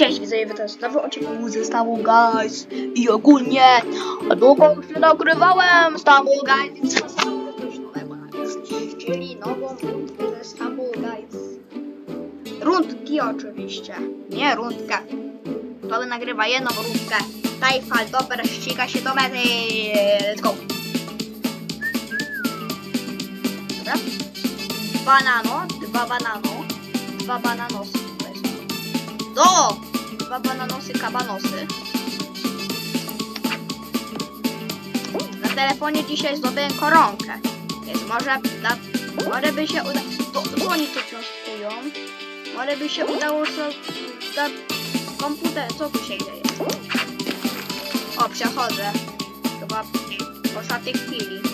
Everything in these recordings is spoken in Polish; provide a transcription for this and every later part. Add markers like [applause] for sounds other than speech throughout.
Cześć, widzowie, to jest nowy odcinek z zestawu Guys i ogólnie długo już nie nagrywałem zestawu Guys, więc postanowiłem coś nowego czyli nową rundkę zestawu Guys. Rundki oczywiście, nie rundkę. To nagrywa jedną rundkę. Tajfal, dober, ściga się do mety. Let's go. Dobra. Banano, dwa banano, dwa bananosy. Do! Dwa bananosy, kabanosy. Na telefonie dzisiaj zdobyłem koronkę. Więc może, na, może by się uda... To, oni tu cząstkują. Może by się udało sobie... Da, komputer... Co tu się dzieje? O, przechodzę. Chyba po ostatniej chwili.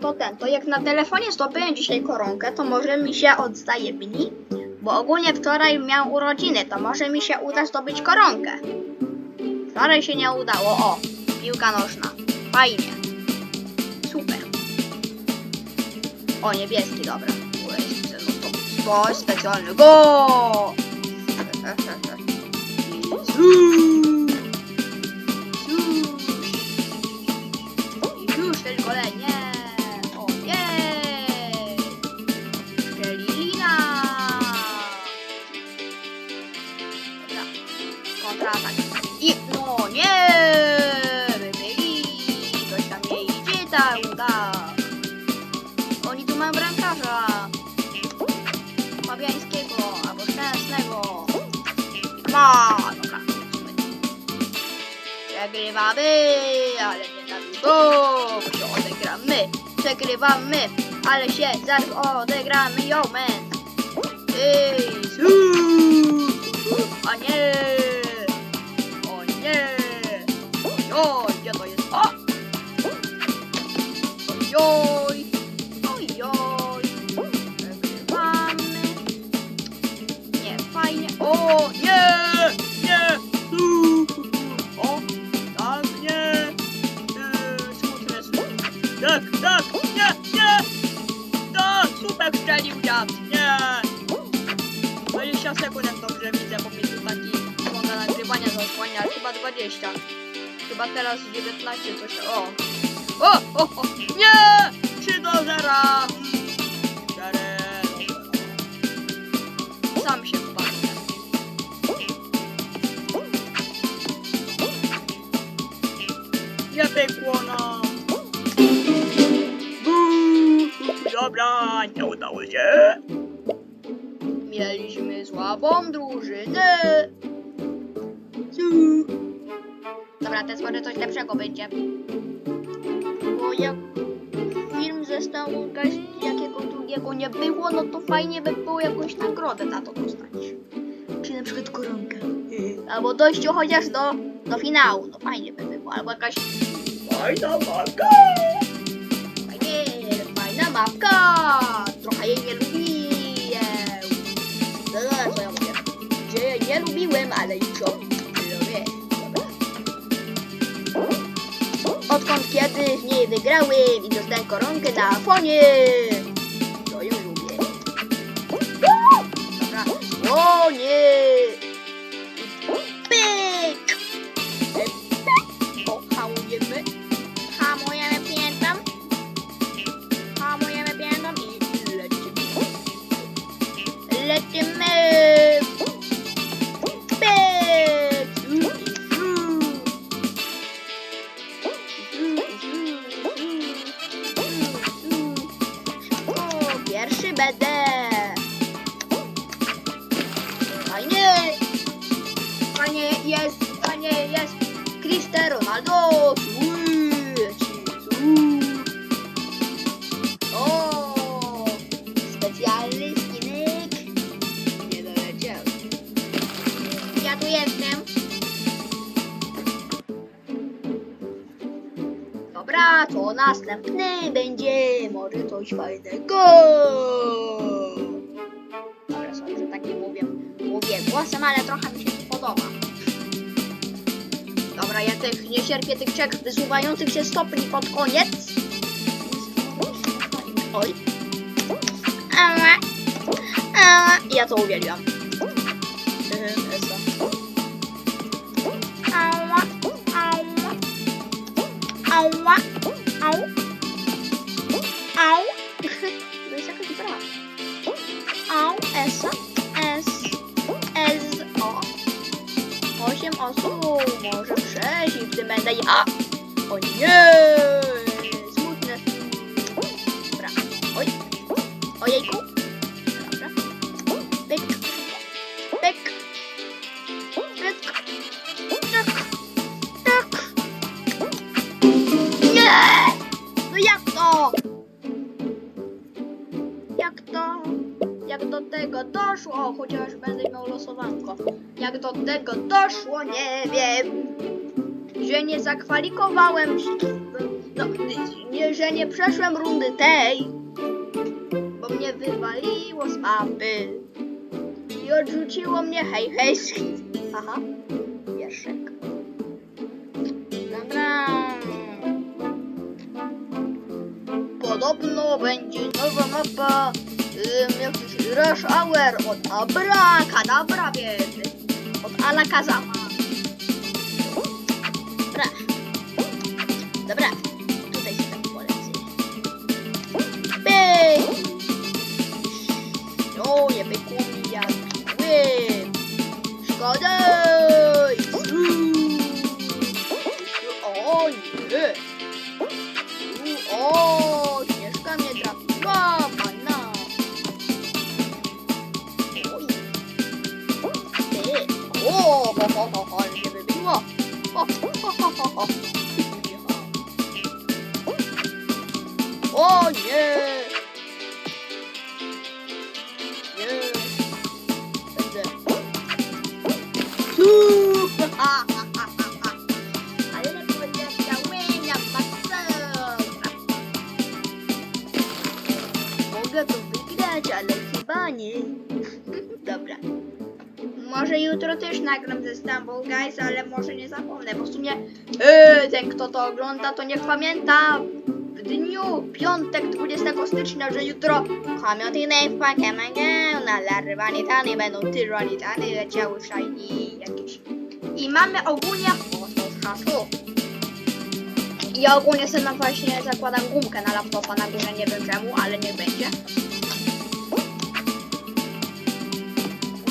To ten, to jak na telefonie zdobyłem dzisiaj koronkę, to może mi się oddaje mini, bo ogólnie wczoraj miał urodziny, to może mi się uda zdobyć koronkę. Wczoraj się nie udało, o, piłka nożna, fajnie, super. O, niebieski, dobra, to jest no to [laughs] uda. Oni tu mają bramkarza. Fabiańskiego albo Szczęsnego. Ma. Dobra. Przegrywamy, ale nie na długo, odegramy. Przegrywamy, ale się zaraz odegramy, yo man. Ej, su, o nie, 20 sekund jak dobrze widzę, bo mi tu taki wygląda nagrywania zasłania, chyba 20. Chyba teraz 19 coś, o. O, o, o, nie, 3 do 0. Sam się wpadnę. Nie pykło Dobra, nie udało się. Mieliśmy słabą drużynę. Dobra, teraz może coś lepszego będzie. Bo jak film został jakiego drugiego nie było, no to fajnie by było jakąś nagrodę za to dostać. Czy na przykład koronkę. Albo dojście chociaż do, do finału. No fajnie by było. Albo jakaś fajna mapka. Nie wygrałem i dostałem koronkę na fonie. To ją lubię. Dobra. O nie! Coś fajnego. Dobra, sobie, że tak nie mówię, mówię głosem, ale trochę mi się to podoba. Dobra, ja tych nie cierpię tych trzech wysuwających się stopni pod koniec. Oj. Ała. Ała. Ja to uwielbiam. Esa. Ała. Ała. Ała. Au. Au. To jest jakaś bra. Au. Esa. S. S. O. Osiem osób. Może sześć i w tym będę ja. O nie! Smutne. Dobra. Oj. Ojejku. Doszło? Chociaż będę miał losowanko. Jak do tego doszło, nie wiem. Że nie zakwalifikowałem się. No, nie, że nie przeszłem rundy tej. Bo mnie wywaliło z mapy. I odrzuciło mnie hej hej. Aha. Wieszek. Dobra. Podobno będzie nowa mapa. Ym, jakiś Rush Hour od Abracadabra, więc od Alakazama. Stumble Guys, ale może nie zapomnę, bo w sumie yy, ten kto to ogląda, to niech pamięta w dniu piątek 20 stycznia, że jutro komiotyny w Pokemon na larwanitany będą tyranitany leciały shiny jakieś. I mamy ogólnie jest hasło. Ja ogólnie sobie właśnie zakładam gumkę na laptopa na górze, nie wiem czemu, ale niech będzie.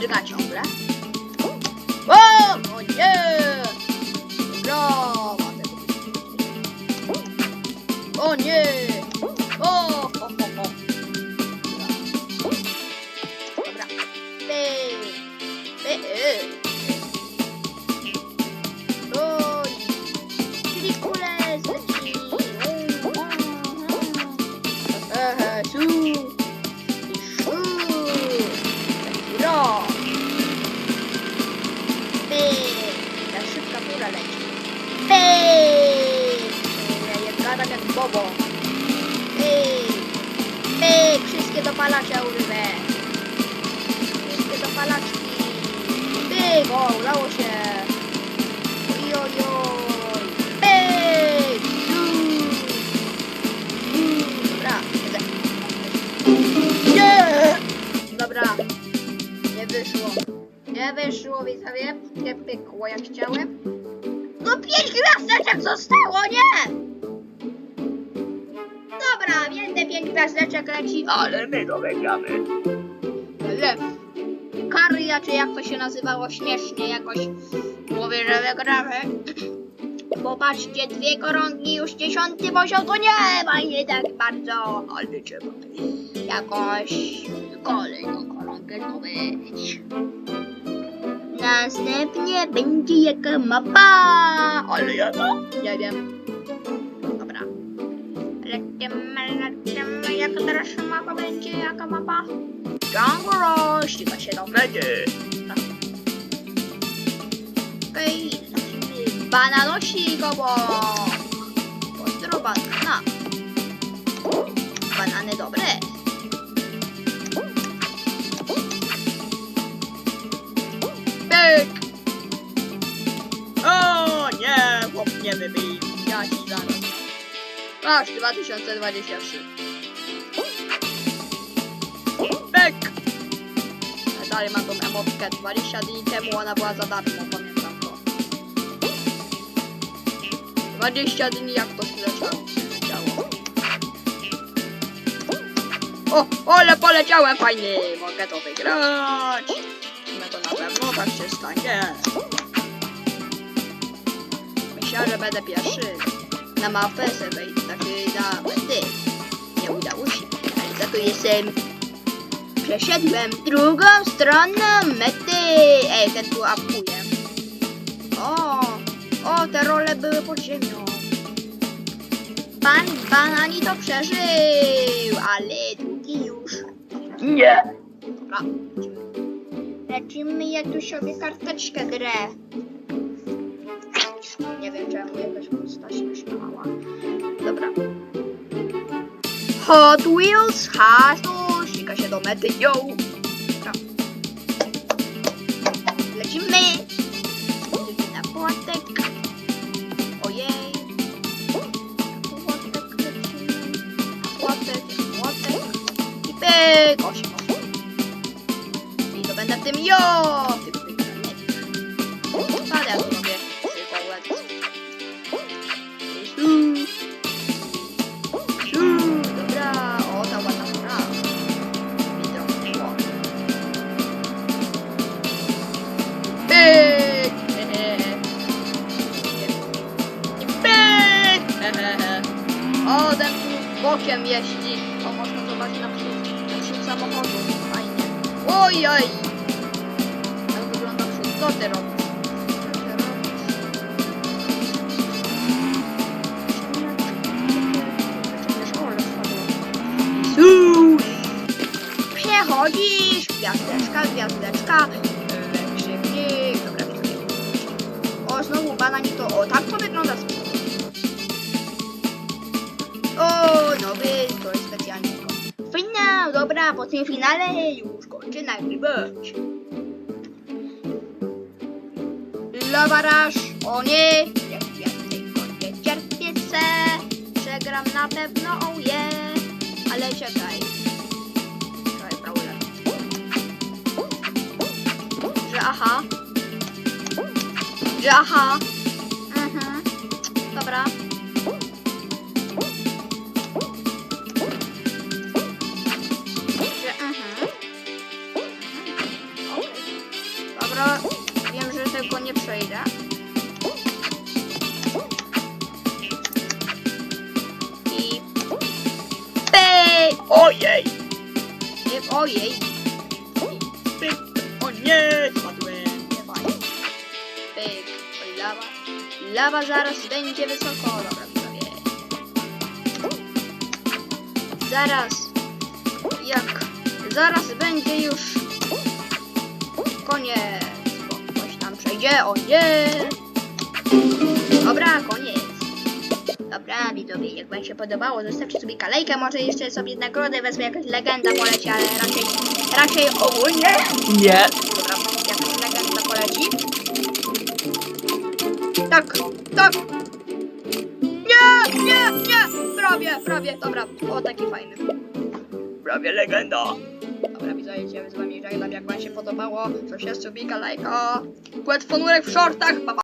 Drga ciągle. Bobo. Pyk. Pyk. Wszystkie dopalacze urwę. Wszystkie dopalaczki. Pyk. O, udało się. Oj, oj, oj. Pyk. Dobra. Nie. Dobra. Nie wyszło. Nie wyszło, widzowie. Nie pykło jak chciałem. No pięć gwiazdeczek zostało, nie! Gwiazdeczek leci, ale my to wygramy. Ale Karia, czy jak to się nazywało śmiesznie jakoś mówię, że wygramy. Bo patrzcie, dwie koronki, już dziesiąty poziom, to nie ma nie tak bardzo, ale trzeba jakoś kolejną koronkę zdobyć. Następnie będzie jaka mapa, ale ja to nie wiem. Będzie, jaka mapa? Jungle ściga się do wtedy. Okej, lecimy. Bananosik obok. Pozdro banana. Banany dobre. Pyk! O nie, chłop nie wybił. Ja ci zaraz. Aż 2023. dalej mam tą emotkę. 20 dni temu ona była za darmo, pamiętam to. 20 dni jak to zleciało. O, ale poleciałem fajnie, mogę to wygrać. No to na pewno tak się stanie. Myślałem, że będę pierwszy. Na mapę wejdę, znaczy na mety. Nie udało się, ale za to jestem. Przeszedłem drugą stronę mety. Ej, ten tu apuje. O, o, te role były pod ziemią. Pan Banani to przeżył, ale drugi już. Nie. Dobra, lecimy. Lecimy, ja tu sobie karteczkę grę. Nie wiem czemu jakaś postać myślała. Dobra. Hot Wheels has się do mety. Yo! Dobra. Lecimy. Na płatek. Ojej. Na płatek lecimy. Płatek, płatek. I pyk! Osiem, osiem. I to będę w tym jo! Bokiem jeździ. O, można zobaczyć na przód, na przód samochodu. Fajnie. Ojej! Jak wygląda przód? Co ty robisz? Przechodzisz! Gwiazdeczka, gwiazdeczka. Lek szybciej. Dobra, szybciej. O, znowu banani to... O, tak Dobra, po tym finale już kończę nagrywać. Lawaraż, o nie, ja tylko cierpię se, przegram na pewno, o je, ale czekaj. Czekaj, Paula. Że aha. Że aha. Mhm. Dobra. Przejdę. I... Pyk! Ojej! Nie, ojej! I Pyk! O nie! Spadłem! Nie fajnie. Pyk! Lawa. Lawa zaraz będzie wysoko. Dobra, prawie. Zaraz. Jak? Zaraz będzie już koniec. Przejdzie. O nie! Dobra, koniec. Dobra, widzowie, jak wam się podobało, zostawcie sobie kalejkę, może jeszcze sobie nagrodę wezmę, jakaś legenda poleci, ale raczej, raczej ogólnie. Nie. Dobra, jakaś legenda poleci. Tak, tak. Nie, nie, nie, prawie, prawie, dobra, o taki fajny. Prawie legenda. Się z wami żegnam, jak wam się podobało, się subika, lajka. Kłet fonurek w shortach, pa.